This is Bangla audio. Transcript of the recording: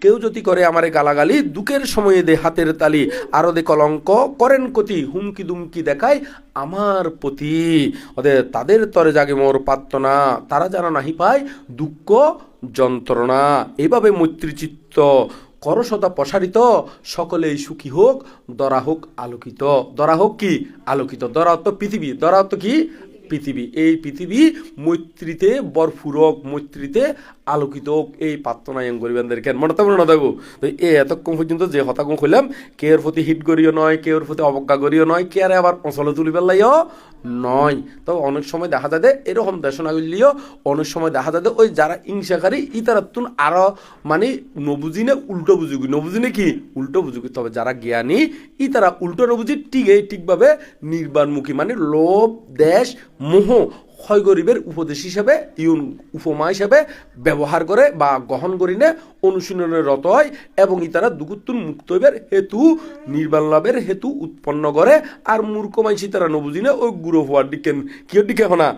কেউ যদি করে আমারে গালাগালি, দুঃখের সময়ে দে হাতের তালি আরও দে কলঙ্ক, করেন কতি, হুমকি দুমকি দেখায় আমার প্রতি ওদের তাদের তরে জাগে মোর প্রার্থনা, তারা যেন নাহি পায় দুঃখ, যন্ত্রণা। এভাবে মৈত্রীচিত্ত করসদা প্রসারিত, সকলেই সুখী হোক, দরা হোক আলোকিত। দরা হোক কি? আলোকিত। দরা তো পৃথিবী। দরা তো কি? পৃথিবী। এই পৃথিবী মৈত্রীতে বরফুরক, মৈত্রীতে আলোকিত এই প্রার্থনা এম গরিবানদের কেন? মনে মনে না দেবো তো এ এতক্ষণ পর্যন্ত যে হতাকম খুললাম কে এর প্রতি হিট করিও নয় কে ওর প্রতি অবজ্ঞা করিও নয় কে আরে আবার অঞ্চলে তুলি পেলাইও নয়। তো অনেক সময় দেখা যায় এরকম দেশনা করলিও অনেক সময় দেখা যায় ওই যারা হিংসাকারী, ইতারা তুন আরও মানে নবুঝি না উল্টো বুঝুগি নবুঝি না কি? উল্টো বুঝুগি তবে যারা জ্ঞানী ই তারা উল্টো নবুজি ঠিক এই ঠিকভাবে নির্বাণমুখী মানে লোভ, দেশ মোহ ক্ষয় গরিবের উপদেশ হিসাবে, ইউন উপমা হিসাবে ব্যবহার করে বা গ্রহণ করি নে অনুশীলনে রত হয় এবং ইতারা দুগুত্তুন মুক্ত হইবের হেতু, নির্বাণ লাভের হেতু উৎপন্ন করে। আর মূর্খ মাইসি তারা নবুঝি না ওই গুরু হওয়ার দিকে কিয় দিকে হনা?